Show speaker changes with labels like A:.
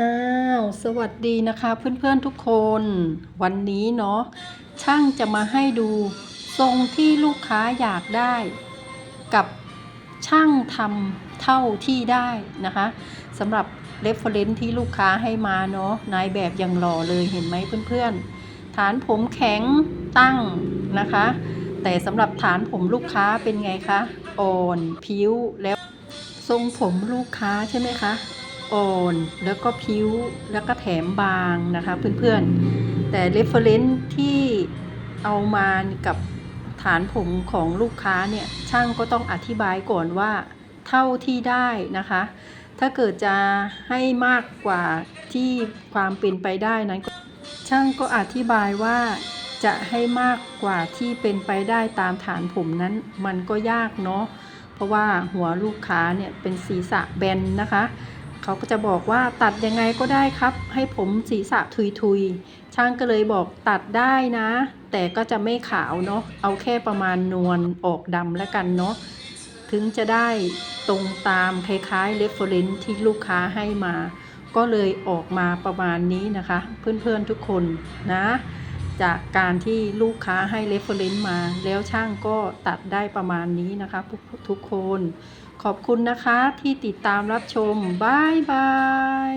A: อ้าวสวัสดีนะคะเพื่อนๆทุกคน วันนี้เนาะช่างจะมาให้ดูทรงที่ลูกค้าอยากได้ กับช่างทำเท่าที่ได้นะคะสำหรับเรฟเฟรนซ์ที่ลูกค้าให้มาเนาะนายแบบยังหล่อเลยเห็นไหมเพื่อนๆ ฐานผมแข็งตั้งนะคะ แต่สำหรับฐานผมลูกค้าเป็นไงคะอ่อนผิวแล้วทรงผมลูกค้าใช่ไหมคะ อ่อน แล้วก็ผิวแล้วก็แถมบางนะคะเพื่อนๆ แต่ reference ที่เอามากับฐานผมของลูกค้าเนี่ยช่างก็ต้องอธิบายก่อนว่าเท่าที่ได้นะคะ ถ้าเกิดจะให้มากกว่าที่ความเป็นไปได้นั้น ช่างก็อธิบายว่าจะให้มากกว่าที่เป็นไปได้ตามฐานผมนั้นมันก็ยากเนาะเพราะว่าหัวลูกค้าเนี่ยเป็นศีรษะแบนนะคะ เขาก็จะบอกว่าตัดยังไงก็ได้ครับ ให้ผมศีรษะทุยๆ ช่างก็เลยบอกตัดได้นะ แต่ก็จะไม่ขาวเนาะเอาแค่ประมาณนวลออกดำแล้วกันเนาะถึงจะได้ตรงตามคล้ายๆ reference ที่ลูกค้าให้มา ก็เลยออกมาประมาณนี้นะคะ เพื่อนๆทุกคนนะ จากการที่ลูกค้าให้เรฟเฟอร์เรนซ์มา แล้วช่างก็ตัดได้ประมาณนี้นะคะทุกคน ขอบคุณนะคะที่ติดตามรับชมบายบาย